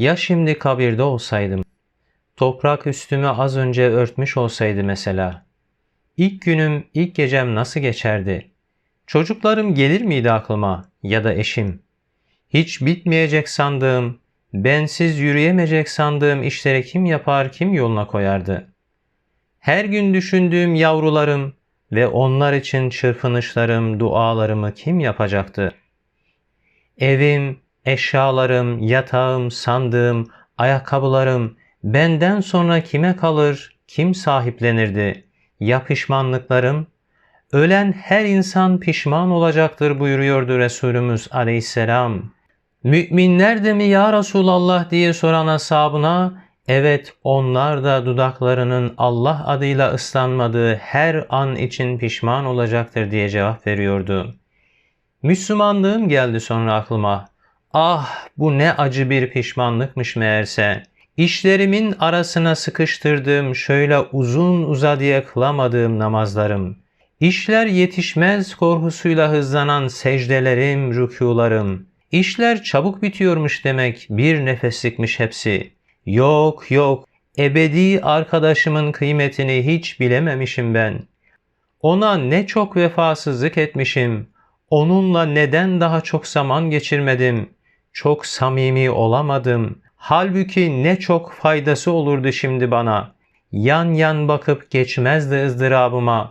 Ya şimdi kabirde olsaydım? Toprak üstümü az önce örtmüş olsaydı mesela. İlk günüm, ilk gecem nasıl geçerdi? Çocuklarım gelir miydi aklıma ya da eşim? Hiç bitmeyecek sandığım, bensiz yürüyemeyecek sandığım işleri kim yapar, kim yoluna koyardı? Her gün düşündüğüm yavrularım ve onlar için çırpınışlarım, dualarımı kim yapacaktı? Evim, eşyalarım, yatağım, sandığım, ayakkabılarım benden sonra kime kalır, kim sahiplenirdi? Ya pişmanlıklarım? Ölen her insan pişman olacaktır buyuruyordu Resulümüz aleyhisselam. Müminler de mi ya Resulallah diye soran ashabına, evet onlar da dudaklarının Allah adıyla ıslanmadığı her an için pişman olacaktır diye cevap veriyordu. Müslümanlığım geldi sonra aklıma. Ah bu ne acı bir pişmanlıkmış meğerse. İşlerimin arasına sıkıştırdığım şöyle uzun uzadıya kılamadığım namazlarım. İşler yetişmez korkusuyla hızlanan secdelerim, rükularım. İşler çabuk bitiyormuş demek bir nefeslikmiş hepsi. Yok yok ebedi arkadaşımın kıymetini hiç bilememişim ben. Ona ne çok vefasızlık etmişim. Onunla neden daha çok zaman geçirmedim? Çok samimi olamadım. Halbuki ne çok faydası olurdu şimdi bana. Yan yan bakıp geçmezdi ızdırabıma.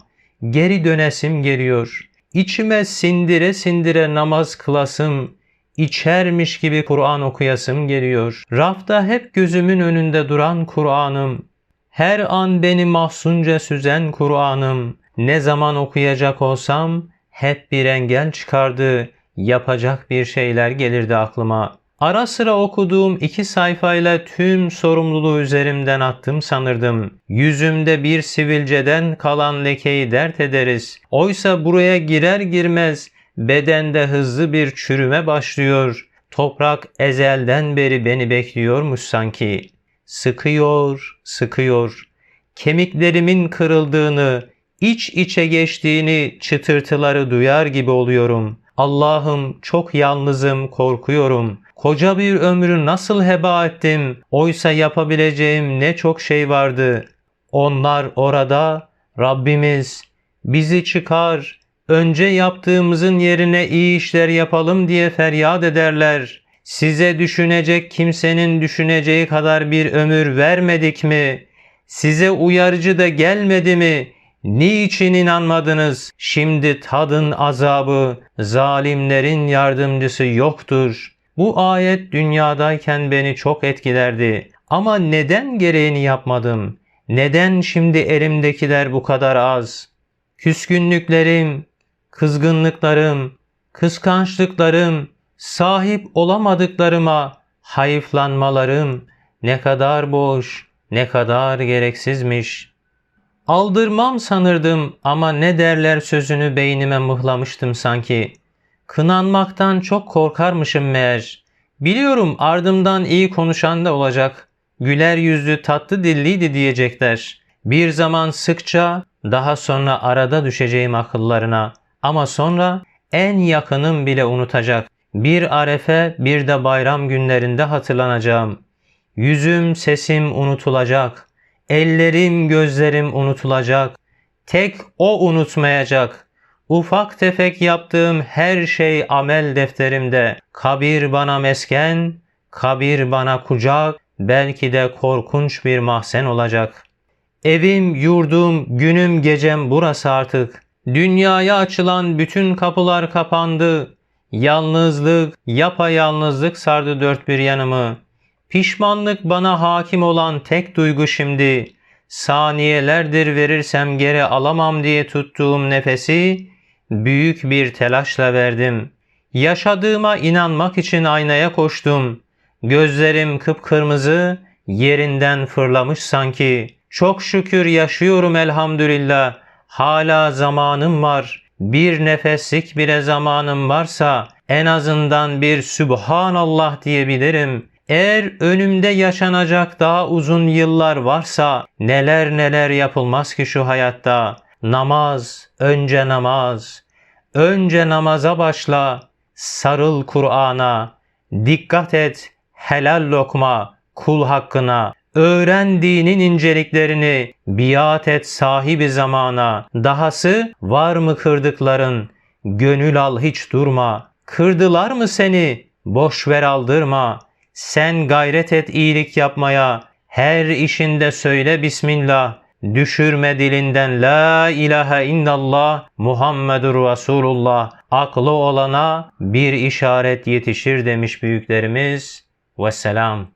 Geri dönesim geliyor. İçime sindire sindire namaz kılasım, içermiş gibi Kur'an okuyasım geliyor. Rafta hep gözümün önünde duran Kur'an'ım. Her an beni mahzunca süzen Kur'an'ım. Ne zaman okuyacak olsam hep bir engel çıkardı. Yapacak bir şeyler gelirdi aklıma. Ara sıra okuduğum iki sayfayla tüm sorumluluğu üzerimden attım sanırdım. Yüzümde bir sivilceden kalan lekeyi dert ederiz. Oysa buraya girer girmez bedende hızlı bir çürüme başlıyor. Toprak ezelden beri beni bekliyormuş sanki. Sıkıyor, sıkıyor. Kemiklerimin kırıldığını, iç içe geçtiğini çıtırtıları duyar gibi oluyorum. Allah'ım çok yalnızım, korkuyorum. Koca bir ömrü nasıl heba ettim? Oysa yapabileceğim ne çok şey vardı. Onlar orada, Rabbimiz bizi çıkar, önce yaptığımızın yerine iyi işler yapalım diye feryat ederler. Size düşünecek kimsenin düşüneceği kadar bir ömür vermedik mi? Size uyarıcı da gelmedi mi? Niçin inanmadınız? Şimdi tadın azabı, zalimlerin yardımcısı yoktur. Bu ayet dünyadayken beni çok etkilerdi. Ama neden gereğini yapmadım? Neden şimdi elimdekiler bu kadar az? Küskünlüklerim, kızgınlıklarım, kıskançlıklarım, sahip olamadıklarıma hayıflanmalarım ne kadar boş, ne kadar gereksizmiş. Aldırmam sanırdım ama ne derler sözünü beynime mıhlamıştım sanki. Kınanmaktan çok korkarmışım meğer. Biliyorum ardımdan iyi konuşan da olacak. Güler yüzlü tatlı dilliydi diyecekler. Bir zaman sıkça daha sonra arada düşeceğim akıllarına. Ama sonra en yakınım bile unutacak. Bir arefe bir de bayram günlerinde hatırlanacağım. Yüzüm sesim unutulacak. Ellerim gözlerim unutulacak. Tek o unutmayacak. Ufak tefek yaptığım her şey amel defterimde. Kabir bana mesken, kabir bana kucak, belki de korkunç bir mahzen olacak. Evim, yurdum, günüm, gecem burası artık. Dünyaya açılan bütün kapılar kapandı. Yalnızlık, yapayalnızlık sardı dört bir yanımı. Pişmanlık bana hakim olan tek duygu şimdi. Saniyelerdir verirsem geri alamam diye tuttuğum nefesi büyük bir telaşla verdim. Yaşadığıma inanmak için aynaya koştum. Gözlerim kıpkırmızı, yerinden fırlamış sanki. Çok şükür yaşıyorum elhamdülillah. Hala zamanım var. Bir nefeslik bile zamanım varsa en azından bir Sübhanallah diyebilirim. Eğer önümde yaşanacak daha uzun yıllar varsa neler neler yapılmaz ki şu hayatta. Namaz, önce namaz. Önce namaza başla. Sarıl Kur'an'a. Dikkat et. helal lokma, kul hakkına, öğren dinin inceliklerini, biat et sahibi zamana, dahası var mı kırdıkların, gönül al hiç durma, kırdılar mı seni, boş ver aldırma, sen gayret et iyilik yapmaya, her işinde söyle Bismillah, düşürme dilinden La ilahe illallah Muhammedur Resulullah, aklı olana bir işaret yetişir demiş büyüklerimiz. Vesselam.